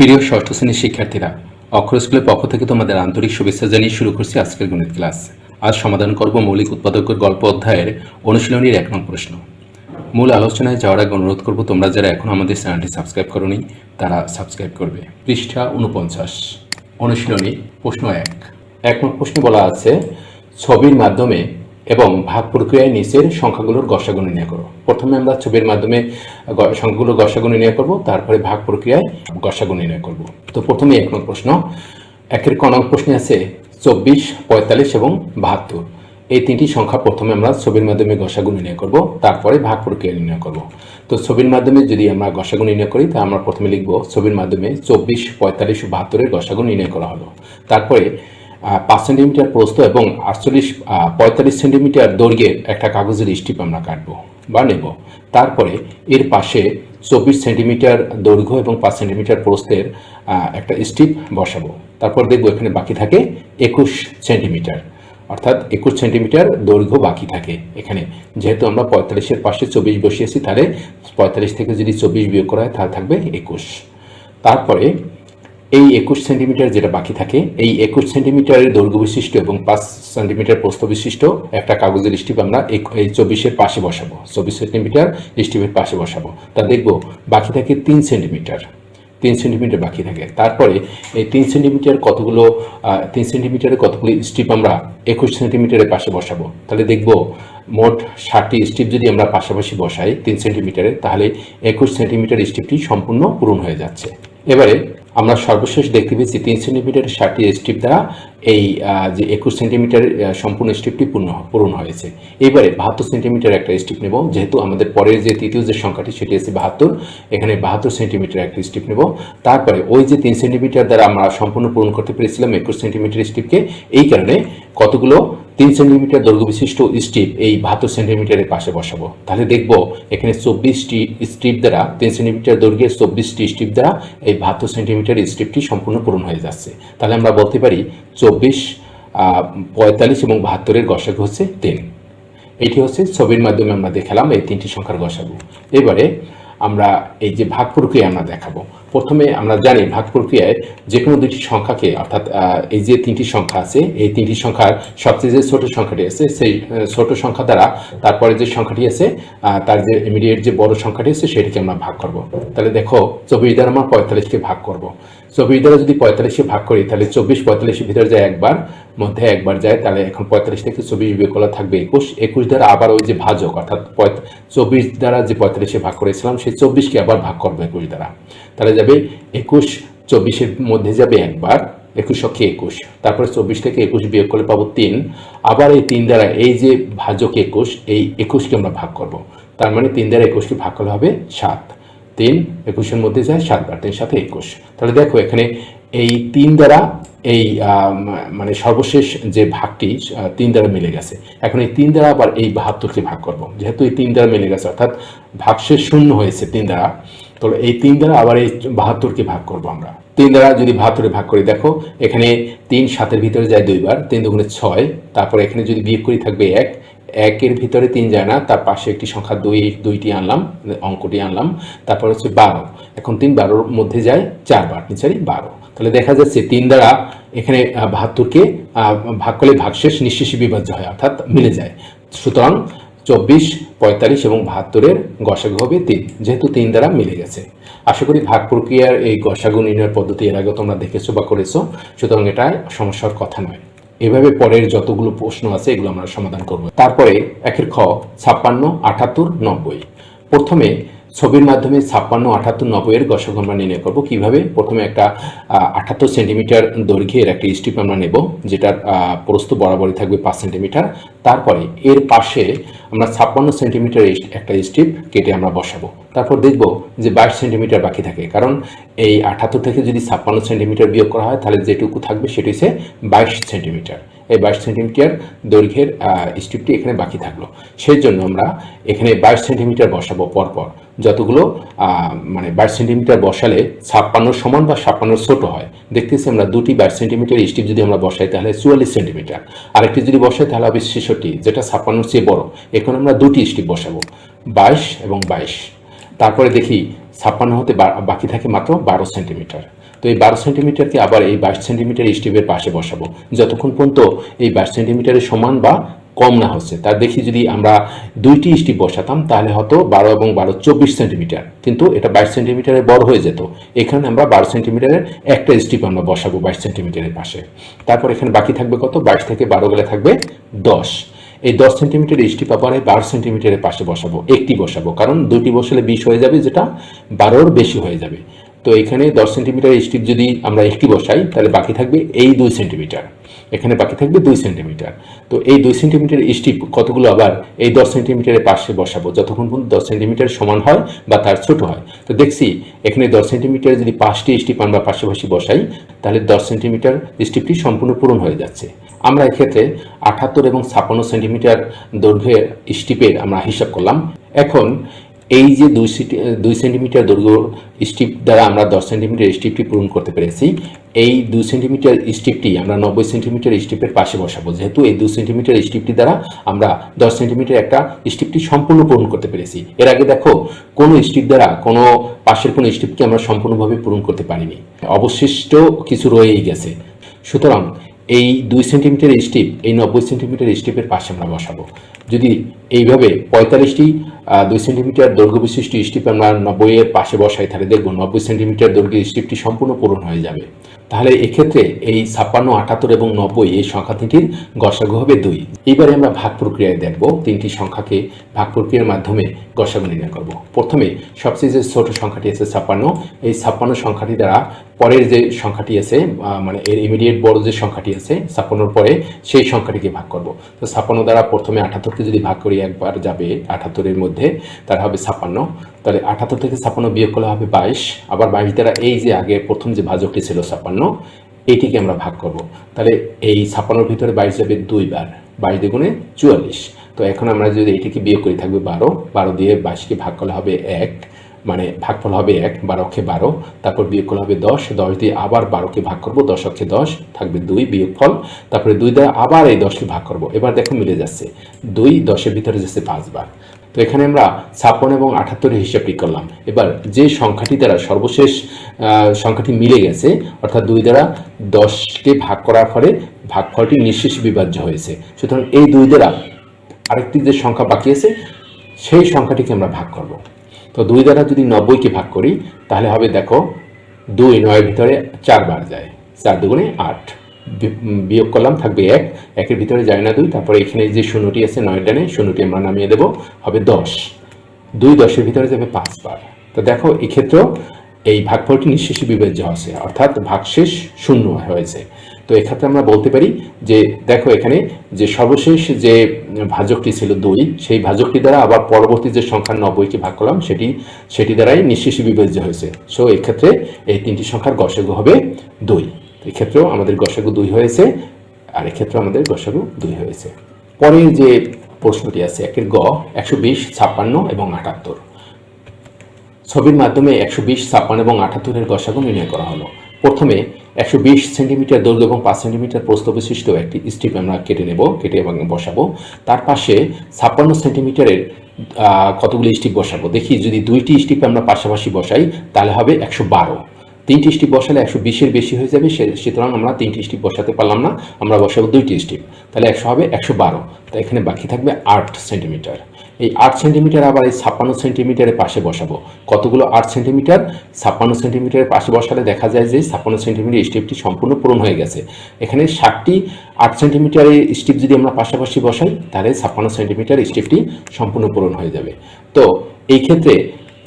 প্রিয় ষষ্ঠ শ্রেণির শিক্ষার্থীরা, অক্ষর স্কুলের পক্ষ থেকে তোমাদের আন্তরিক শুভেচ্ছা জানিয়ে শুরু করছি আজকের গণিত ক্লাস। আজ সমাধান করব মৌলিক উৎপাদকের গল্প অধ্যায়ের অনুশীলনীর এক নং প্রশ্ন। মূল আলোচনায় যাওয়ার আগে অনুরোধ করব তোমরা যারা এখন আমাদের চ্যানেলটি সাবস্ক্রাইব করনি, তারা সাবস্ক্রাইব করবে। পৃষ্ঠা উনপঞ্চাশ অনুশীলনী প্রশ্ন এক। এক প্রশ্নে বলা আছে, ছবির মাধ্যমে এবং ভাগ প্রক্রিয়ায় নিচের সংখ্যাগুলোর গসাগু নির্ণয় করো প্রথমে আমরা ছবির মাধ্যমে সংখ্যাগুলোর গসাগু নির্ণয় করব, তারপরে ভাগ প্রক্রিয়ায় গসাগু নির্ণয় করব। তো প্রথমে এক নং প্রশ্ন। একের ক নং প্রশ্নে আছে চব্বিশ, পঁয়তাল্লিশ এবং বাহাত্তর। এই তিনটি সংখ্যা প্রথমে আমরা ছবির মাধ্যমে গসাগু নির্ণয় করব, তারপরে ভাগ প্রক্রিয়া নির্ণয় করব। তো ছবির মাধ্যমে যদি আমরা গসাগু নির্ণয় করি, তা আমরা প্রথমে লিখব, ছবির মাধ্যমে চব্বিশ, পঁয়তাল্লিশ, বাহাত্তরের গসাগু নির্ণয় করা হলো। তারপরে পাঁচ সেন্টিমিটার প্রস্থ এবং আটচল্লিশ পঁয়তাল্লিশ সেন্টিমিটার দৈর্ঘ্যের একটা কাগজের স্টিপ আমরা কাটবো বা নেব। তারপরে এর পাশে চব্বিশ সেন্টিমিটার দৈর্ঘ্য এবং পাঁচ সেন্টিমিটার প্রস্থের একটা স্টিপ বসাবো। তারপর দেখব এখানে বাকি থাকে একুশ সেন্টিমিটার। অর্থাৎ একুশ সেন্টিমিটার দৈর্ঘ্য বাকি থাকে এখানে। যেহেতু আমরা পঁয়তাল্লিশের পাশে চব্বিশ বসিয়েছি, তাহলে পঁয়তাল্লিশ থেকে যদি চব্বিশ বিয়োগ করা হয়, তাহলে থাকবে একুশ। তারপরে এই একুশ সেন্টিমিটার যেটা বাকি থাকে, এই একুশ সেন্টিমিটারের দৈর্ঘ্য বিশিষ্ট এবং পাঁচ সেন্টিমিটার প্রস্থ বিশিষ্ট একটা কাগজের স্টিপ আমরা এই- চব্বিশের পাশে বসাবো। চব্বিশ সেন্টিমিটার স্টিপের পাশে বসাবো। তা দেখব, বাকি থাকে তিন সেন্টিমিটার। তিন সেন্টিমিটার বাকি থাকে। তারপরে এই তিন সেন্টিমিটার কতগুলো তিন সেন্টিমিটারের কতগুলি স্টিপ আমরা একুশ সেন্টিমিটারের পাশে বসাবো? তাহলে দেখব, মোট ষাটটি স্টিপ যদি আমরা পাশাপাশি বসাই তিন সেন্টিমিটারে, তাহলে একুশ সেন্টিমিটার স্টিপটি সম্পূর্ণ পূরণ হয়ে যাচ্ছে। এবারে আমরা সর্বশেষ দেখতে পেয়েছি তিন সেন্টিমিটার ষাটটি স্ট্রিপ দ্বারা এই যে একুশ সেন্টিমিটার সম্পূর্ণ স্ট্রিপটি পূর্ণ পূরণ হয়েছে। এবারে বাহাত্তর সেন্টিমিটার একটা স্ট্রিপ নেব, যেহেতু আমাদের পরের যে তৃতীয় যে সংখ্যাটি সেটি আছে বাহাত্তর, এখানে বাহাত্তর সেন্টিমিটার একটা স্ট্রিপ নেব। তারপরে ওই যে তিন সেন্টিমিটার দ্বারা আমরা সম্পূর্ণ পূরণ করতে পেরেছিলাম একুশ সেন্টিমিটার স্ট্রিপকে এই কারণে কতগুলো তিন সেন্টিমিটার দৈর্ঘ্য বিশিষ্ট স্ট্রিপ এই বাহাত্তর সেন্টিমিটারের পাশে বসাবো। তাহলে দেখব এখানে চব্বিশটি স্ট্রিপ দ্বারা, তিন সেন্টিমিটার দৈর্ঘ্যের চব্বিশটি স্ট্রিপ দ্বারা এই বাহাত্তর সেন্টিমিটার স্ট্রিপটি সম্পূর্ণ পূরণ হয়ে যাচ্ছে। তাহলে আমরা বলতে পারি চব্বিশ পঁয়তাল্লিশ এবং বাহাত্তরের গসাগু হচ্ছে তিন। এটি হচ্ছে ছবির মাধ্যমে আমরা দেখালাম এই তিনটি সংখ্যার গসাগু। এবারে আমরা এই যে ভাগ প্রক্রিয়া আমরা দেখাবো। প্রথমে আমরা জানি ভাগ প্রক্রিয়ায় যে কোনো দুটি সংখ্যাকে, অর্থাৎ এই যে তিনটি সংখ্যা আছে, এই তিনটি সংখ্যার সবচেয়ে যে ছোট সংখ্যাটি আছে, সেই ছোট সংখ্যা দ্বারা তারপরে যে সংখ্যাটি আছে তার যে ইমিডিয়েট যে বড় সংখ্যাটি আছে, সেটিকে আমরা ভাগ করব। তাহলে দেখো, চব্বিশ দ্বারা আমরা পঁয়তাল্লিশকে ভাগ করব। চব্বিশ দ্বারা যদি পঁয়তাল্লিশে ভাগ করি, তাহলে চব্বিশ পঁয়তাল্লিশের ভিতরে যায় একবার মধ্যে একবার যায়, তাহলে এখন পঁয়তাল্লিশ থেকে চব্বিশ বিয়োগ করলে থাকবে। একুশ একুশ দ্বারা আবার ওই যে ভাজক, অর্থাৎ চব্বিশ দ্বারা যে পঁয়তাল্লিশে ভাগ করেছিলাম, সেই চব্বিশকে আবার ভাগ করব একুশ দ্বারা। তাহলে যাবে একুশ, চব্বিশের মধ্যে যাবে একবার একুশ অক্ষে একুশ, তারপরে চব্বিশ থেকে একুশ বিয়োগ করলে পাবো তিন। আবার এই তিন দ্বারা এই যে ভাজক একুশ, এই একুশকে আমরা ভাগ করব। তার মানে তিন দ্বারা একুশকে ভাগ করলে হবে সাত। তিন, একুশের মধ্যে যায় সাতবার, তিন সাথে একুশ। তাহলে দেখো এখানে এই তিন দ্বারা এই মানে সর্বশেষ যে ভাগটি তিন দ্বারা মিলে গেছে। এখন এই তিন দ্বারা আবার এই বাহাত্তরকে ভাগ করব। যেহেতু এই তিন দ্বারা মিলে গেছে, অর্থাৎ ভাগশেষ শূন্য হয়েছে তিন দ্বারা, তো এই তিন দ্বারা আবার এই বাহাত্তরকে ভাগ করব আমরা। তিন দ্বারা যদি বাহাত্তরে ভাগ করি, দেখো, এখানে তিন সাতের ভিতরে যায় দুইবার, তিন দুগুণে ছয়, তারপর এখানে যদি বিয়োগ করি থাকবে এক একের ভিতরে তিন যায় না, তার পাশে একটি সংখ্যা দুই, দুইটি আনলাম, অঙ্কটি আনলাম, তারপর হচ্ছে বারো। এখন তিন বারোর মধ্যে যায় চারবার নিচারি বারো। তাহলে দেখা যাচ্ছে তিন দ্বারা এখানে বাহাত্তরকে ভাগ করলে ভাগশেষ নিঃশেষে বিভাজ্য হয়, অর্থাৎ মিলে যায়। সুতরাং চব্বিশ, পঁয়তাল্লিশ এবং বাহাত্তরের গসাগু হবে তিন, যেহেতু তিন দ্বারা মিলে গেছে। আশা করি ভাগ প্রক্রিয়ার এই গসাগু নির্ণয়ের পদ্ধতি এর আগে তোমরা দেখেছ বা করেছ, সুতরাং এটা সমস্যার কথা নয়। এভাবে পরের যতগুলো প্রশ্ন আছে এগুলো আমরা সমাধান করব। তারপরে একের খ ছাপ্পান্ন আটাত্তর নব্বই। প্রথমে ছবির মাধ্যমে ছাপ্পান্ন আঠাত্তর নব্বইয়ের গসক আমরা নির্ণয় করব। কীভাবে? প্রথমে একটা আটাত্তর সেন্টিমিটার দৈর্ঘ্যের একটা স্ট্রিপ আমরা নেব, যেটার প্রস্থ বরাবরই থাকবে পাঁচ সেন্টিমিটার। তারপরে এর পাশে আমরা ছাপ্পান্ন সেন্টিমিটার একটা স্ট্রিপ কেটে আমরা বসাবো। তারপর দেখব যে বাইশ সেন্টিমিটার বাকি থাকে। কারণ এই আটাত্তর থেকে যদি ছাপ্পান্ন সেন্টিমিটার বিয়োগ করা হয়, তাহলে যেটুকু থাকবে সেটি হচ্ছে বাইশ সেন্টিমিটার। এই বাইশ সেন্টিমিটার দৈর্ঘ্যের স্ট্রিপটি এখানে বাকি থাকল। সেই জন্য আমরা এখানে বাইশ সেন্টিমিটার বসাবো পরপর। যতগুলো মানে বাইশ সেন্টিমিটার বসালে ছাপ্পান্ন সমান বা ছাপ্পান্নর ছোট হয়। দেখতেছি আমরা দুটি বাইশ সেন্টিমিটার স্ট্রিপ যদি আমরা বসাই তাহলে চুয়াল্লিশ সেন্টিমিটার। আরেকটি যদি বসাই তাহলে হবে ছেষট্টি, যেটা ছাপ্পান্নর চেয়ে বড়। এখন আমরা দুটি স্ট্রিপ বসাবো, বাইশ এবং বাইশ। তারপরে দেখি, ছাপ্পান্ন হতে বাকি থাকে মাত্র বারো সেন্টিমিটার। তো এই বারো সেন্টিমিটারকে আবার এই বাইশ সেন্টিমিটার স্টিপের পাশে বসাবো। যতক্ষণ পর্যন্ত এই বাইশ সেন্টিমিটারের সমান বা কম না হচ্ছে তার দেখি যদি আমরা দুইটি স্টিপ বসাতাম, তাহলে হয়তো বারো এবং বারো চব্বিশ সেন্টিমিটার। কিন্তু এটা বাইশ সেন্টিমিটারের বড় হয়ে যেত। এখানে আমরা বারো সেন্টিমিটারের একটা স্টিপ আমরা বসাবো বাইশ সেন্টিমিটারের পাশে। তারপর এখানে বাকি থাকবে কত? বাইশ থেকে বারো গেলে থাকবে দশ। এই দশ সেন্টিমিটার স্টিপ আবার এই বারো সেন্টিমিটারের পাশে বসাবো, একটি বসাবো। কারণ দুটি বসালে বিশ হয়ে যাবে, যেটা বারোর বেশি হয়ে যাবে। তো এখানে দশ সেন্টিমিটার স্টিপ যদি আমরা একটি বসাই, তাহলে বাকি থাকবে এই দুই সেন্টিমিটার। এখানে বাকি থাকবে দুই সেন্টিমিটার। তো এই দুই সেন্টিমিটার স্টিপ কতগুলো আবার এই দশ সেন্টিমিটারের পাশে বসাবো? যতক্ষণ পর্যন্ত দশ সেন্টিমিটার সমান হয় বা তার ছোট হয়। তো দেখছি, এখানে দশ সেন্টিমিটার যদি পাঁচটি স্টিপ আমরা পাশাপাশি বসাই, তাহলে দশ সেন্টিমিটার স্টিপটি সম্পূর্ণ পূরণ হয়ে যাচ্ছে। আমরা এক্ষেত্রে আঠাত্তর এবং ছাপ্পান্ন সেন্টিমিটার দৈর্ঘ্যের স্টিপের আমরা হিসাব করলাম। এখন এই যে দুই দুই সেন্টিমিটার দৈর্ঘ্য স্টিপ দ্বারা আমরা দশ সেন্টিমিটার স্টিপটি পূরণ করতে পেরেছি, এই দুই সেন্টিমিটার স্টিপটি আমরা নব্বই সেন্টিমিটার স্টিপের পাশে বসাবো। যেহেতু এই দুই সেন্টিমিটার স্টিপটি দ্বারা আমরা দশ সেন্টিমিটার একটা স্টিপটি সম্পূর্ণ পূরণ করতে পেরেছি। এর আগে দেখো, কোনো স্টিপ দ্বারা কোনো পাশের কোনো স্টিপকে আমরা সম্পূর্ণভাবে পূরণ করতে পারিনি। অবশিষ্ট কিছু রয়েই গেছে। সুতরাং এই দুই সেন্টিমিটার স্টিপ, এই নব্বই সেন্টিমিটার স্টিপের পাশে আমরা বসাবো। যদি এইভাবে পঁয়তাল্লিশটি দুই সেন্টিমিটার দৈর্ঘ্য বিশিষ্ট স্টিপ আমরা নব্বই এর পাশে বসাই, তাহলে দেখব নব্বই সেন্টিমিটার দৈর্ঘ্যের স্টিপটি সম্পূর্ণ পূরণ হয়ে যাবে। তাহলে এক্ষেত্রে এই ছাপ্পান্ন, আটাত্তর এবং নব্বই এই সংখ্যা তিনটির গসাগু হবে দুই। এইবারে আমরা ভাগ প্রক্রিয়ায় দেখব, তিনটি সংখ্যাকে ভাগ প্রক্রিয়ার মাধ্যমে গসাগু নির্ণয় করব। প্রথমে সবচেয়ে যে ছোট সংখ্যাটি আছে ছাপ্পান্ন, এই ছাপ্পান্ন সংখ্যাটি দ্বারা পরের যে সংখ্যাটি আছে মানে এর ইমিডিয়েট বড় যে সংখ্যাটি আছে, ছাপ্পান্নর পরে সেই সংখ্যাটিকে ভাগ করব। তো ছাপ্পান্ন দ্বারা প্রথমে আঠাত্তরকে যদি ভাগ করি, একবার যাবে আঠাত্তরের মধ্যে তার হবে ছাপ্পান্ন। তাহলে আঠাত্তর থেকে ছাপ্পান্ন বিয়োগ করলে হবে বাইশ। আবার বাইশ দ্বারা এই যে আগে প্রথম যে ভাজকটি ছিল ছাপ্পান্ন, এইটিকে আমরা ভাগ করব। তাহলে এই ছাপ্পান্নর ভিতরে বাইশ যাবে দুইবার, বাইশ দ্বিগুণে চুয়াল্লিশ। তো এখন আমরা যদি এইটিকে বিয়োগ করি, থাকবে বারো। বারো দিয়ে বাইশকে ভাগ করলে হবে এক। মানে ভাগফল হবে এক, বারো অক্ষে বারো। তারপর বিয়োগ করলে হবে দশ দশ দিয়ে আবার বারোকে ভাগ করব, দশ অক্ষে দশ থাকবে দুই বিয়োগফল। তারপরে দুই দ্বারা আবার এই দশকে ভাগ করব। এবার দেখো মিলে যাচ্ছে। দুই দশের ভিতরে যাচ্ছে পাঁচবার। তো এখানে আমরা ছাপ্পান্ন এবং আঠাত্তরের হিসাবটি করলাম। এবার যে সংখ্যাটি দ্বারা সর্বশেষ সংখ্যাটি মিলে গেছে, অর্থাৎ দুই দ্বারা দশকে ভাগ করার ফলে ভাগফলটি নিঃশেষ বিভাজ্য হয়েছে। সুতরাং এই দুই দ্বারা আরেকটি যে সংখ্যা বাকি আছে, সেই সংখ্যাটিকে আমরা ভাগ করব। তো দুই দ্বারা যদি নব্বইকে ভাগ করি, তাহলে হবে দেখো দুই, নয়ের ভিতরে চারবার যায়। চার দুগুণে আট। বিয়োগ করলাম, থাকবে এক। একের ভিতরে যায় না দুই, তারপরে এখানে যে শূন্যটি আছে নয় ডানে, শূন্যটি আমরা নামিয়ে দেব, হবে দশ। দুই দশের ভিতরে যাবে পাঁচবার তো দেখো, এক্ষেত্রেও এই ভাগফলটি নিঃশেষে বিবেচ্য আছে, অর্থাৎ ভাগশেষ শূন্য হয়েছে। তো এক্ষেত্রে আমরা বলতে পারি যে, দেখো এখানে যে সর্বশেষ যে ভাজকটি ছিল দুই, সেই ভাজকটি দ্বারা আবার পরবর্তী যে সংখ্যা নব্বইকে ভাগ করলাম, সেটি সেটি দ্বারাই নিঃশেষে বিভাজ্য হয়েছে। সো এক্ষেত্রে এই তিনটি সংখ্যার গসাগু হবে দুই। এক্ষেত্রেও আমাদের গসাগু দুই হয়েছে, আর এক্ষেত্রেও আমাদের গসাগু দুই হয়েছে। পরের যে প্রশ্নটি আছে, একের গ একশো বিশ, ছাপ্পান্ন এবং আটাত্তর। ছবির মাধ্যমে একশো বিশ, ছাপ্পান্ন এবং আটাত্তরের গসাগু নির্ণয় করা হলো। প্রথমে একশো বিশ সেন্টিমিটার দৈর্ঘ্য এবং পাঁচ সেন্টিমিটার প্রস্থ বিশিষ্ট একটি স্ট্রিপ আমরা কেটে নেব, কেটে এবং বসাবো। তার পাশে ছাপ্পান্ন সেন্টিমিটারের কতগুলি স্টিপ বসাবো? দেখি যদি দুইটি স্টিপ আমরা পাশাপাশি বসাই, তাহলে হবে একশো বারো। তিনটি স্টিপ বসালে একশো বিশের বেশি হয়ে যাবে, সে- সুতরাং আমরা তিনটি স্টিপ বসাতে পারলাম না, আমরা বসাবো দুইটি স্টিপ। তাহলে একশো হবে একশো বারো। তো এখানে বাকি থাকবে আট সেন্টিমিটার। এই আট সেন্টিমিটার আবার এই ছাপ্পান্ন সেন্টিমিটারের পাশে বসাবো। কতগুলো আট সেন্টিমিটার? ছাপ্পান্ন সেন্টিমিটারের পাশে বসালে দেখা যায় যে ছাপ্পান্ন সেন্টিমিটার স্টেপটি সম্পূর্ণ পূরণ হয়ে গেছে। এখানে ষাটটি আট সেন্টিমিটারের স্টেপ যদি আমরা পাশাপাশি বসাই, তাহলে ছাপ্পান্ন সেন্টিমিটার স্টেপটি সম্পূর্ণ পূরণ হয়ে যাবে। তো এই ক্ষেত্রে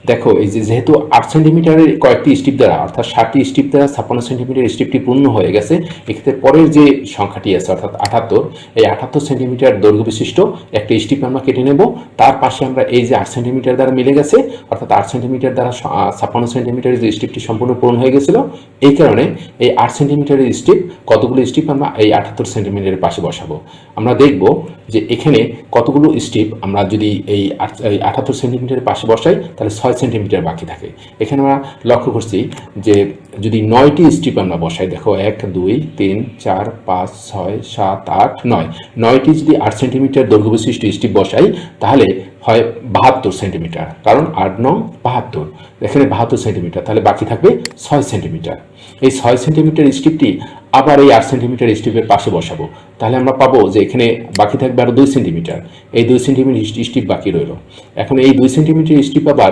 দেখো, এই যে যেহেতু আট সেন্টিমিটারের কয়েকটি স্টিপ দ্বারা, অর্থাৎ ষাটটি স্টিপ দ্বারা ছাপ্পান্ন সেন্টিমিটার স্টিপটি পূর্ণ হয়ে গেছে, এক্ষেত্রে পরের যে সংখ্যাটি আছে, অর্থাৎ আটাত্তর, এই আটাত্তর সেন্টিমিটার দৈর্ঘ্য বিশিষ্ট একটা স্টিপ আমরা কেটে নেব। তার পাশে আমরা এই যে আট সেন্টিমিটার দ্বারা মিলে গেছে, অর্থাৎ আট সেন্টিমিটার দ্বারা ছাপ্পান্ন সেন্টিমিটারের যে স্টিপটি সম্পূর্ণ পূরণ হয়ে গেছিল, এই কারণে এই আট সেন্টিমিটারের স্টিপ কতগুলো স্টিপ আমরা এই আটাত্তর সেন্টিমিটারের পাশে বসাবো? আমরা দেখব যে এখানে কতগুলো স্টিপ আমরা যদি এই আটাত্তর সেন্টিমিটারের পাশে বসাই, তাহলে ছয় সেন্টিমিটার বাকি থাকে। এখানে আমরা লক্ষ্য করছি যে যদি নয়টি স্ট্রিপ আমরা বসাই, দেখো এক, দুই, তিন, চার, পাঁচ, ছয়, সাত, আট, নয়। নয়টি যদি আট সেন্টিমিটার দৈর্ঘ্য বিশিষ্ট স্ট্রিপ বসাই, তাহলে হয় বাহাত্তর সেন্টিমিটার। কারণ আট নং বাহাত্তর। এখানে বাহাত্তর সেন্টিমিটার, তাহলে বাকি থাকবে ছয় সেন্টিমিটার। এই ছয় সেন্টিমিটার স্ট্রিপটি আবার এই আট সেন্টিমিটার স্ট্রিপের পাশে বসাবো। তাহলে আমরা পাবো যে এখানে বাকি থাকবে আরও দুই সেন্টিমিটার। এই দুই সেন্টিমিটার স্ট্রিপ বাকি রইল। এখন এই দুই সেন্টিমিটার স্ট্রিপ আবার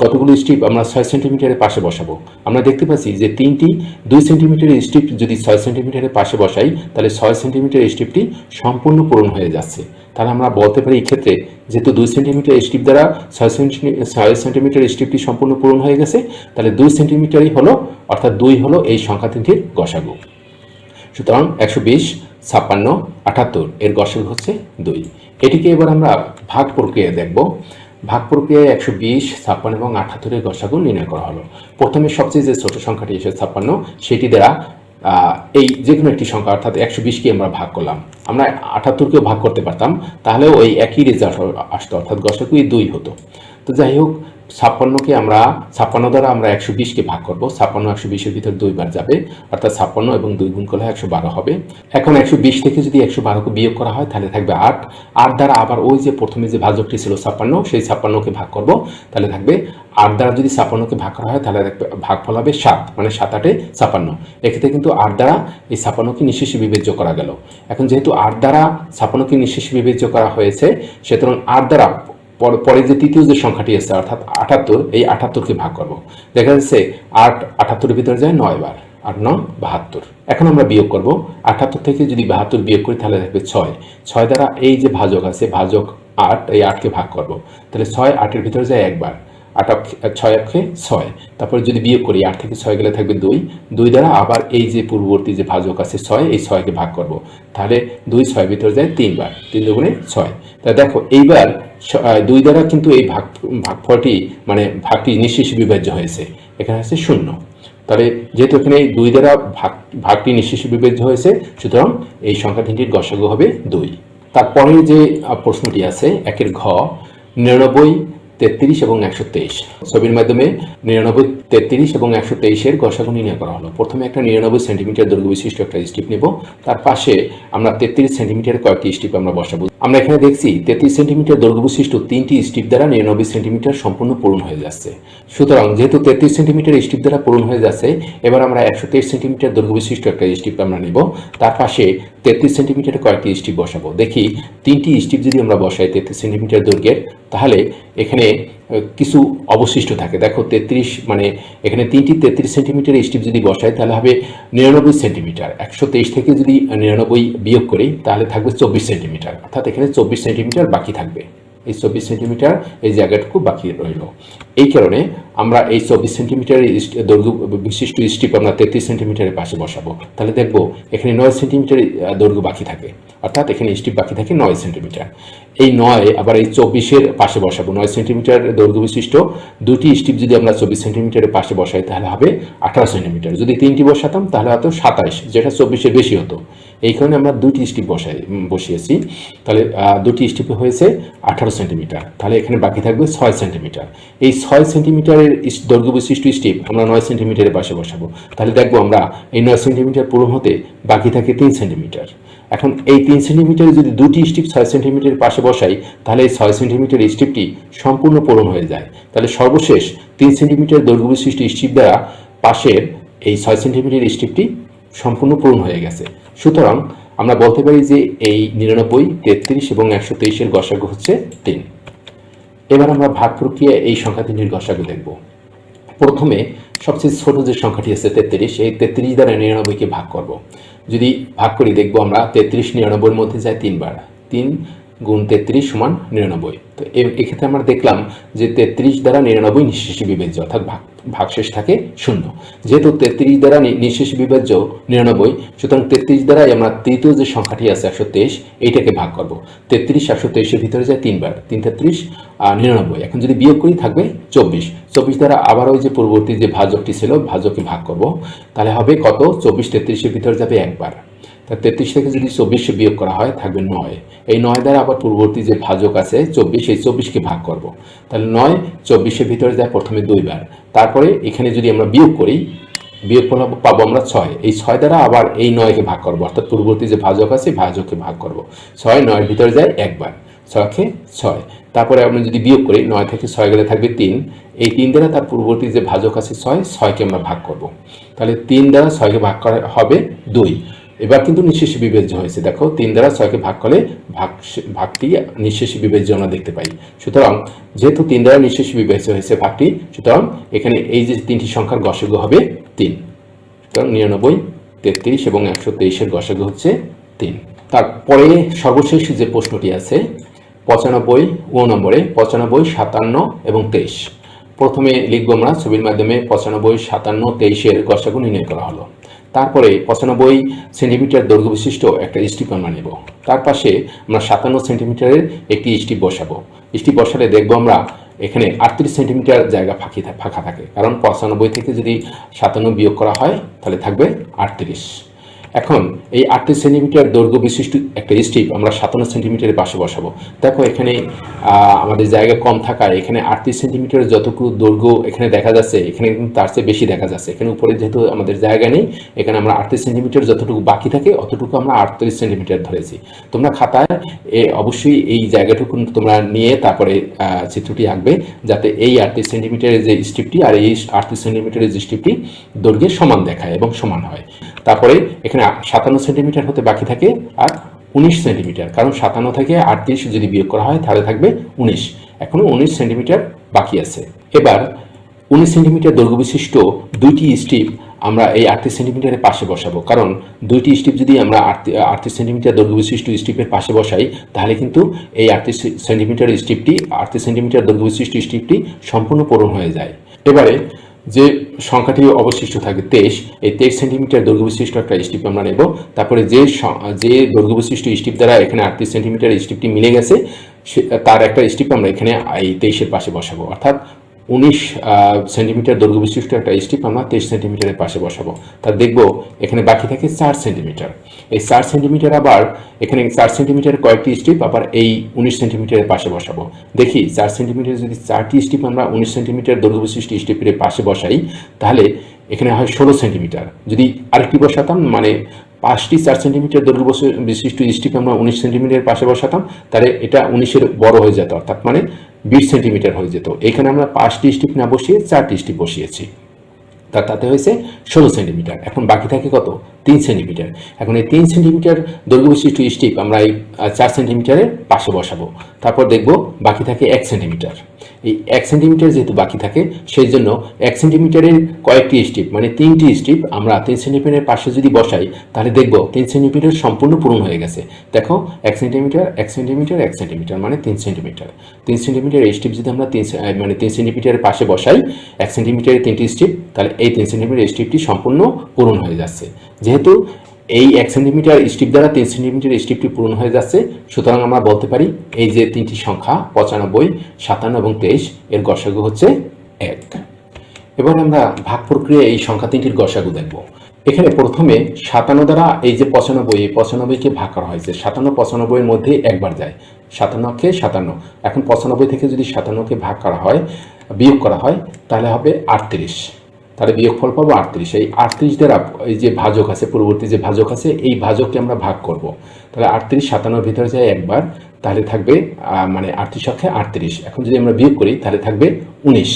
কতগুলো স্ট্রিপ আমরা ছয় সেন্টিমিটারের পাশে বসাবো। আমরা দেখতে পাচ্ছি যে তিনটি দুই সেন্টিমিটারের স্ট্রিপ যদি ছয় সেন্টিমিটারের পাশে বসাই, তাহলে ছয় সেন্টিমিটার স্ট্রিপটি সম্পূর্ণ পূরণ হয়ে যাচ্ছে। তাহলে আমরা বলতে পারি এই ক্ষেত্রে যেহেতু দুই সেন্টিমিটার স্ট্রিপ দ্বারা ছয় সেন্টিমিটার ছয় সেন্টিমিটার স্ট্রিপটি সম্পূর্ণ পূরণ হয়ে গেছে, তাহলে দুই সেন্টিমিটারই হলো, অর্থাৎ দুই হলো এই সংখ্যা তিনটির গসাগু। সুতরাং একশো বিশ, ছাপ্পান্ন, আটাত্তর, এর গসাগু হচ্ছে দুই। এটিকে এবার আমরা ভাগ প্রক্রিয়া দেখব। ভাগ প্রক্রিয়ায় একশো বিশ, ছাপ্পান্ন এবং আঠাত্তরের গসাগু নির্ণয় করা হলো। প্রথমে সবচেয়ে যে ছোট সংখ্যাটি এসে ছাপ্পান্ন, সেটি দ্বারা এই যে কোনো একটি সংখ্যা, অর্থাৎ একশো বিশকে আমরা ভাগ করলাম। আমরা আঠাত্তরকেও ভাগ করতে পারতাম, তাহলেও ওই একই রেজাল্ট আসতো, অর্থাৎ গসাগুই দুই হতো। তো যাই হোক ছাপ্পান্নকে আমরা, ছাপ্পান্ন দ্বারা আমরা একশো বিশকে ভাগ করব। ছাপ্পান্ন একশো বিশের ভিতর দুইবার যাবে, অর্থাৎ ছাপ্পান্ন এবং দুই গুণ করলে একশো বারো হবে। এখন একশো বিশ থেকে যদি একশো বারোকে বিয়োগ করা হয়, তাহলে থাকবে আট। আট দ্বারা আবার ওই যে প্রথমে যে ভাজকটি ছিল ছাপ্পান্ন, সেই ছাপ্পান্নকে ভাগ করব, তাহলে থাকবে আট দ্বারা যদি ছাপ্পান্নকে ভাগ করা হয়, তাহলে থাকবে, ভাগফল হবে সাত মানে সাত আটে ছাপ্পান্ন। এক্ষেত্রে কিন্তু আট দ্বারা এই ছাপ্পান্নকে নিঃশেষে বিবেচ্য করা গেল। এখন যেহেতু আট দ্বারা ছাপ্পান্নকে নিঃশেষে বিবেচ্য করা হয়েছে, সুতরাং আট দ্বারা পর- যে তৃতীয় যে সংখ্যাটি আছে অর্থাৎ আটাত্তর, এই আটাত্তরকে ভাগ করব। দেখা যাচ্ছে আট, আটাত্তরের ভিতরে যায় নয় বার, আট, নং, বাহাত্তর। এখন আমরা বিয়োগ করব। আটাত্তর থেকে যদি বাহাত্তর বিয়োগ করি, তাহলে থাকবে ছয়। ছয় দ্বারা এই যে ভাজক আছে, ভাজক আট, এই আটকে ভাগ করব। তাহলে ছয় আটের ভিতরে যায় একবার। আট ছয় অক্ষে ছয়। তারপরে যদি বিয়োগ করি, আট থেকে ছয় গেলে থাকবে দুই। দুই দ্বারা আবার এই যে পূর্ববর্তী যে ভাজক আছে, ছয়, এই ছয়কে ভাগ করব। তাহলে দুই ছয় ভিতরে যায় তিনবার, তিন দুগুণে ছয়। তা দেখো, এইবার দুই দ্বারা কিন্তু এই ভাগ, ভাগফলটি মানে ভাগটি নিঃশেষ বিভাজ্য হয়েছে। এখানে আছে শূন্য। তাহলে যেহেতু এখানে দুই দ্বারা ভাগ, ভাগটি নিঃশেষ বিভাজ্য হয়েছে, সুতরাং এই সংখ্যা তিনটির গসাগু হবে দুই। তারপরে যে প্রশ্নটি আছে, একের ঘ, নিরানব্বই তেত্রিশ এবং একশো তেইশ। ছবির মাধ্যমে নিরানব্বই, তেত্রিশ এবং একশো তেইশের গসাগু নির্ণয় করা হলো। প্রথমে একটা নিরানব্বই সেন্টিমিটার দৈর্ঘ্য বিশিষ্ট একটা স্টিপ নেব। তার পাশে আমরা তেত্রিশ সেন্টিমিটার কয়েকটি স্টিপ আমরা বসাবো। আমরা এখানে দেখছি তেত্রিশ সেন্টিমিটার দৈর্ঘ্য বিশিষ্ট তিনটি স্টিপ দ্বারা নিরানব্বই সেন্টিমিটার সম্পূর্ণ পূরণ হয়ে যাচ্ছে। সুতরাং যেহেতু তেত্রিশ সেন্টিমিটার স্টিপ দ্বারা পূরণ হয়ে যাচ্ছে, এবার আমরা একশো তেইশ সেন্টিমিটার দৈর্ঘ্য বিশিষ্ট একটা স্টিপ আমরা নেব। তার পাশে তেত্রিশ সেন্টিমিটার কয়েকটি স্টিপ বসাবো। দেখি, তিনটি স্টিপ যদি আমরা বসাই তেত্রিশ সেন্টিমিটার দৈর্ঘ্যের, তাহলে এখানে কিছু অবশিষ্ট থাকে। দেখো, তেত্রিশ মানে এখানে তিনটি তেত্রিশ সেন্টিমিটার স্টিপ যদি বসাই, তাহলে হবে নিরানব্বই সেন্টিমিটার। একশো তেইশ থেকে যদি নিরানব্বই বিয়োগ করি, তাহলে থাকবে চব্বিশ সেন্টিমিটার। অর্থাৎ এখানে চব্বিশ সেন্টিমিটার বাকি থাকবে। এই চব্বিশ সেন্টিমিটার এই জায়গাটুকু বাকি রইল। এই কারণে আমরা এই চব্বিশ সেন্টিমিটারের দৈর্ঘ্য বিশিষ্ট স্টিপ আমরা তেত্রিশ সেন্টিমিটারের পাশে বসাবো। তাহলে দেখব এখানে নয় সেন্টিমিটার দৈর্ঘ্য বাকি থাকে। অর্থাৎ এখানে স্টিপ বাকি থাকে নয় সেন্টিমিটার এই নয় আবার এই চব্বিশের পাশে বসাবো। নয় সেন্টিমিটার দৈর্ঘ্য বিশিষ্ট। দুটি স্টিপ যদি আমরা চব্বিশ সেন্টিমিটারের পাশে বসাই তাহলে হবে আঠারো সেন্টিমিটার যদি তিনটি বসাতাম তাহলে হয়তো সাতাইশ, যেটা চব্বিশের বেশি হতো। এই কারণে আমরা দুটি স্টিপ বসাই বসিয়েছি। তাহলে দুটি স্টিপে হয়েছে আঠারো সেন্টিমিটার। তাহলে এখানে বাকি থাকবে ছয় সেন্টিমিটার। এই ছয় সেন্টিমিটারের দৈর্ঘ্য বিশিষ্ট স্টিপ আমরা নয় সেন্টিমিটারের পাশে বসাবো। তাহলে দেখব আমরা এই নয় সেন্টিমিটার পূরণ হতে বাকি থাকে তিন সেন্টিমিটার। এখন এই তিন সেন্টিমিটারে যদি দুটি স্টিপ ছয় সেন্টিমিটারের পাশে বসাই, তাহলে এই ছয় সেন্টিমিটার স্টিপটি সম্পূর্ণ পূরণ হয়ে যায়। তাহলে সর্বশেষ তিন সেন্টিমিটার দৈর্ঘ্য বিশিষ্ট স্টিপ দ্বারা পাশের এই ছয় সেন্টিমিটার স্টিপটি সম্পূর্ণ পূরণ হয়ে গেছে। সুতরাং আমরা বলতে পারি যে এই নিরানব্বই, তেত্রিশ এবং একশো তেইশের গসাগু হচ্ছে তিন। এবার আমরা ভাগ প্রক্রিয়া এই সংখ্যা তিনটির গসাগু দেখব। প্রথমে সবচেয়ে ছোট যে সংখ্যাটি আছে তেত্রিশ, এই তেত্রিশ দ্বারা নিরানব্বইকে ভাগ করব। যদি ভাগ করি দেখব আমরা, তেত্রিশ নিরানব্বইয়ের মধ্যে যায় তিনবার। তিন গুণ তেত্রিশ সমান নিরানব্বই। তো এক্ষেত্রে আমরা দেখলাম যে তেত্রিশ দ্বারা নিরানব্বই নিঃশেষ বিবেচ্য অর্থাৎ ভাগ ভাগশেষ থাকে শূন্য। যেহেতু তেত্রিশ দ্বারা নিঃশেষ বিভাজ্য নিরানব্বই, সুতরাং তেত্রিশ দ্বারাই আমরা তৃতীয় যে সংখ্যাটি আছে একশো তেইশ, এইটাকে ভাগ করব। তেত্রিশ, একশো তেইশের ভিতরে যায় তিনবার, তিন তেত্রিশ আর নিরানব্বই। এখন যদি বিয়োগ করি থাকবে চব্বিশ। চব্বিশ দ্বারা আবার ওই যে পূর্ববর্তী যে ভাজকটি ছিল ভাজকে ভাগ করব। তাহলে হবে কত? চব্বিশ তেত্রিশের ভিতরে যাবে একবার। তা তেত্রিশ থেকে যদি চব্বিশে বিয়োগ করা হয়, থাকবে নয়। এই নয় দ্বারা আবার পূর্ববর্তী যে ভাজক আছে, চব্বিশ, এই চব্বিশকে ভাগ করব। তাহলে নয়, চব্বিশের ভিতরে যায় প্রথমে দুইবার। তারপরে এখানে যদি আমরা বিয়োগ করি, বিয়োগ ফল পাবো আমরা ছয়। এই ছয় দ্বারা আবার এই নয়কে ভাগ করব। অর্থাৎ পূর্ববর্তী যে ভাজক আছে ভাজককে ভাগ করব। ছয়, নয়ের ভিতরে যায় একবার। ছয়কে ছয়। তারপরে আমরা যদি বিয়োগ করি, নয় থেকে ছয় গেলে থাকবে তিন। এই তিন দ্বারা তার পূর্ববর্তী যে ভাজক আছে, ছয়, ছয়কে আমরা ভাগ করব। তাহলে তিন দ্বারা ছয়কে ভাগ করা হবে দুই। এবার কিন্তু নিঃশেষী বিবেচ্য হয়েছে। দেখো, তিন দ্বারা ছয়কে ভাগ করলে ভাগ ভাগটি নিঃশেষী বিবেচ্য আমরা দেখতে পাই। সুতরাং যেহেতু তিন দ্বারা নিঃশেষী বিবেচ্য হয়েছে ভাগটি, সুতরাং এখানে এই যে তিনটি সংখ্যার গসগ হবে তিন। সুতরাং নিরানব্বই, তেত্রিশ এবং একশো তেইশের গসগ হচ্ছে তিন। তারপরে সর্বশেষ যে প্রশ্নটি আছে, পঁচানব্বই ও নম্বরে পঁচানব্বই, সাতান্ন এবং তেইশ। প্রথমে লিখব আমরা, ছবির মাধ্যমে পঁচানব্বই, সাতান্ন, তেইশের গসাগু নির্ণয় করা হলো। তারপরে পঁচানব্বই সেন্টিমিটার দৈর্ঘ্য বিশিষ্ট একটা স্টিপ আমরা নেব। তার পাশে আমরা সাতান্ন সেন্টিমিটারের একটি স্টিপ বসাবো। স্টিপ বসালে দেখব আমরা এখানে আটত্রিশ সেন্টিমিটার জায়গা ফাঁকি ফাঁকা থাকে। কারণ পঁচানব্বই থেকে যদি সাতান্ন বিয়োগ করা হয়, তাহলে থাকবে আটত্রিশ। এখন এই আটত্রিশ সেন্টিমিটার দৈর্ঘ্য বিশিষ্ট একটা স্ট্রিপ আমরা সাতান্ন সেন্টিমিটারের পাশে বসাবো। দেখো এখানে আমাদের জায়গা কম থাকায় এখানে আটত্রিশ সেন্টিমিটারের যতটুকু দৈর্ঘ্য এখানে দেখা যাচ্ছে, এখানে কিন্তু তার চেয়ে বেশি দেখা যাচ্ছে। এখানে উপরে যেহেতু আমাদের জায়গা নেই, এখানে আমরা আটত্রিশ সেন্টিমিটার যতটুকু বাকি থাকে অতটুকু আমরা আটত্রিশ সেন্টিমিটার ধরেছি। তোমরা খাতায় এ, অবশ্যই এই জায়গাটুকু তোমরা নিয়ে তারপরে চিত্রটি আঁকবে যাতে এই আটত্রিশ সেন্টিমিটারের যে স্ট্রিপটি আর এই আটত্রিশ সেন্টিমিটারের যে স্ট্রিপটি দৈর্ঘ্যের সমান দেখায় এবং সমান হয়। তারপরে এখানে সাতান্ন সেন্টিমিটার হতে বাকি থাকে আর উনিশ সেন্টিমিটার। কারণ সাতান্ন থেকে আটত্রিশ যদি বিয়োগ করা হয়, তাহলে থাকবে উনিশ। এখনও উনিশ সেন্টিমিটার বাকি আছে। এবার উনিশ সেন্টিমিটার দৈর্ঘ্য বিশিষ্ট দুইটি স্ট্রিপ আমরা এই আটত্রিশ সেন্টিমিটারের পাশে বসাবো। কারণ দুইটি স্ট্রিপ যদি আমরা আটত্রিশ সেন্টিমিটার দৈর্ঘ্য বিশিষ্ট স্ট্রিপের পাশে বসাই, তাহলে কিন্তু এই আটত্রিশ সেন্টিমিটার স্ট্রিপটি, আটত্রিশ সেন্টিমিটার দৈর্ঘ্য বিশিষ্ট স্ট্রিপটি সম্পূর্ণ পূরণ হয়ে যায়। এবারে যে সংখ্যাটি অবশিষ্ট থাকে তেইশ, এই তেইশ সেন্টিমিটার দৈর্ঘ্য বিশিষ্ট একটা স্টিপ আমরা নেব। তারপরে যে যে দৈর্ঘ্য বিশিষ্ট স্টিপ দ্বারা এখানে আটত্রিশ সেন্টিমিটার স্টিপটি মিলে গেছে তার একটা স্টিপ আমরা এখানে এই তেইশের পাশে বসাবো। অর্থাৎ উনিশ সেন্টিমিটার দৈর্ঘ্য বিশিষ্ট একটা স্ট্রিপ আমরা তেইশ সেন্টিমিটারের পাশে বসাবো। তা দেখব, এখানে বাকি থাকে চার সেন্টিমিটার এই চার সেন্টিমিটার আবার, এখানে চার সেন্টিমিটার কয়েকটি স্ট্রিপ আবার এই উনিশ সেন্টিমিটারের পাশে বসাবো। দেখি, চার সেন্টিমিটার যদি চারটি স্ট্রিপ আমরা উনিশ সেন্টিমিটার দৈর্ঘ্য বিশিষ্ট স্ট্রিপের পাশে বসাই, তাহলে এখানে হয় ষোলো সেন্টিমিটার যদি আরেকটি বসাতাম মানে পাঁচটি চার সেন্টিমিটার দৈর্ঘ্য বিশিষ্ট স্ট্রিপ আমরা উনিশ সেন্টিমিটারের পাশে বসাতাম, তাহলে এটা উনিশের বড় হয়ে যেত। অর্থাৎ মানে বিশ সেন্টিমিটার হয়ে যেত। এখানে আমরা পাঁচটি স্টিপ না বসিয়ে চারটি স্টিপ বসিয়েছি। তার তাতে হয়েছে ষোলো সেন্টিমিটার। এখন বাকি থাকে কত? তিন সেন্টিমিটার। এখন এই তিন সেন্টিমিটার দৈর্ঘ্য বিশিষ্ট স্টিপ আমরা এই চার সেন্টিমিটারের পাশে বসাবো। তারপর দেখব বাকি থাকে এক সেন্টিমিটার। এই এক সেন্টিমিটার যেহেতু বাকি থাকে, সেই জন্য এক সেন্টিমিটারের কয়েকটি স্ট্রিপ মানে তিনটি স্ট্রিপ আমরা তিন সেন্টিমিটারের পাশে যদি বসাই, তাহলে দেখব তিন সেন্টিমিটার সম্পূর্ণ পূরণ হয়ে গেছে। দেখো, এক সেন্টিমিটার এক সেন্টিমিটার এক সেন্টিমিটার মানে তিন সেন্টিমিটার তিন সেন্টিমিটার স্ট্রিপ যদি আমরা তিন মানে তিন সেন্টিমিটারের পাশে বসাই, এক সেন্টিমিটারের তিনটি স্ট্রিপ তাহলে এই তিন সেন্টিমিটার স্ট্রিপটি সম্পূর্ণ পূরণ হয়ে যাচ্ছে। যেহেতু এই এক সেন্টিমিটার স্ট্রিপ দ্বারা তিন সেন্টিমিটার স্ট্রিপটি পূরণ হয়ে যাচ্ছে। সুতরাং আমরা বলতে পারি, এই যে তিনটি সংখ্যা, পঁচানব্বই, সাতান্ন এবং তেইশ, এর গসাগু হচ্ছে এক। এবার আমরা ভাগ প্রক্রিয়া এই সংখ্যা তিনটির গসাগু দেখব। এখানে প্রথমে সাতান্ন দ্বারা এই যে পঁচানব্বই, এই পঁচানব্বইকে ভাগ করা হয়েছে। সাতান্ন পঁচানব্বইয়ের মধ্যে একবার যায়। সাতান্নকে সাতান্ন। এখন পঁচানব্বই থেকে যদি সাতান্নকে ভাগ করা হয়, বিয়োগ করা হয়, তাহলে হবে আটত্রিশ। তাহলে বিয়োগফল পাবো আটত্রিশ। এই আটত্রিশ দ্বারা এই যে ভাজক আছে, পূর্ববর্তী যে ভাজক আছে, এই ভাজককে আমরা ভাগ করব। তাহলে আটত্রিশ সাতান্নর ভিতরে যায় একবার, তাহলে থাকবে মানে আটত্রিশ অক্ষে আটত্রিশ। এখন যদি আমরা বিয়োগ করি, তাহলে থাকবে উনিশ।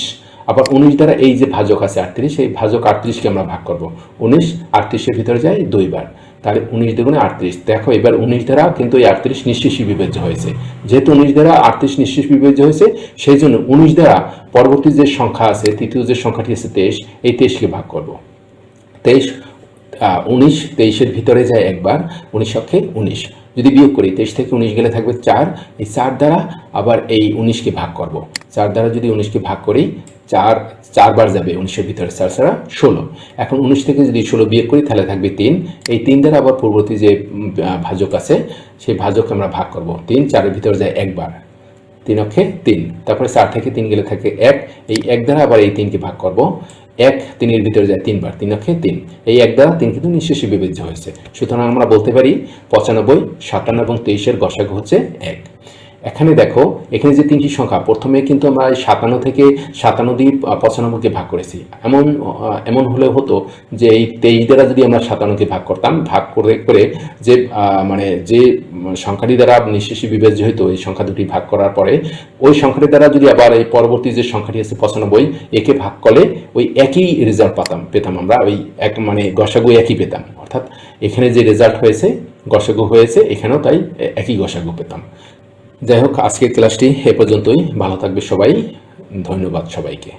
আবার উনিশ দ্বারা এই যে ভাজক আছে আটত্রিশ, এই ভাজক আটত্রিশকে আমরা ভাগ করব। উনিশ আটত্রিশের ভিতরে যায় দুইবার। তাহলে উনিশ দ্বিগুণে আটত্রিশ। দেখো এবার উনিশ দ্বারা কিন্তু এই আটত্রিশ নিঃশেষী বিবেচ্য হয়েছে। যেহেতু উনিশ দ্বারা আটত্রিশ নিঃশেষ বিবেচ্য হয়েছে সেই জন্য উনিশ দ্বারা পরবর্তী যে সংখ্যা আছে, তৃতীয় যে সংখ্যাটি আছে তেইশ, এই তেইশকে ভাগ করব। তেইশ উনিশ, তেইশের ভিতরে যায় একবার, উনিশ অক্ষে উনিশ। যদি বিয়োগ করি, তেইশ থেকে উনিশ গেলে থাকবে চার। এই চার দ্বারা আবার এই উনিশকে ভাগ করব। চার দ্বারা যদি উনিশকে ভাগ করি চার, চারবার যাবে উনিশের ভিতরে চার ছাড়া ষোলো। এখন উনিশ থেকে যদি ষোলো বিয়োগ করি, তাহলে থাকবে তিন। এই তিন দ্বারা আবার পূর্ববর্তী যে ভাজক আছে, সেই ভাজককে আমরা ভাগ করব। তিন, চারের ভিতরে যায় একবার। তিন অক্ষে তিন। তারপরে চার থেকে তিন গেলে থাকে এক। এই এক দ্বারা আবার এই তিনকে ভাগ করব। এক তিনের ভিতরে যায় তিনবার। তিন অক্ষে তিন। এই এক দ্বারা তিন কিন্তু নিঃশেষে বিবেচ্য হয়েছে। সুতরাং আমরা বলতে পারি পঁচানব্বই, সাতান্ন এবং তেইশের গসাগু হচ্ছে এক। এখানে দেখো, এখানে যে তিনটি সংখ্যা, প্রথমে কিন্তু আমরা সাতান্ন থেকে সাতান্ন দিয়ে পঁচানব্বইকে ভাগ করেছি। এমন এমন হলে হতো যে এই তেইশ দ্বারা যদি আমরা সাতান্নকে ভাগ করতাম, ভাগ করে করে যে মানে যে সংখ্যাটি দ্বারা নিঃশেষে বিবেচ্য হইতো, এই সংখ্যা দুটি ভাগ করার পরে, ওই সংখ্যাটি দ্বারা যদি আবার এই পরবর্তী যে সংখ্যাটি আছে পঁচানব্বই, একে ভাগ করলে ওই একই রেজাল্ট পাতাম, পেতাম আমরা, ওই এক মানে গসাগু একই পেতাম। অর্থাৎ এখানে যে রেজাল্ট হয়েছে, গসাগু হয়েছে, এখানেও তাই একই গসাগু পেতাম। যাই হোক আজকের ক্লাসটি এ পর্যন্তই। ভালো থাকবে সবাই। ধন্যবাদ সবাইকে।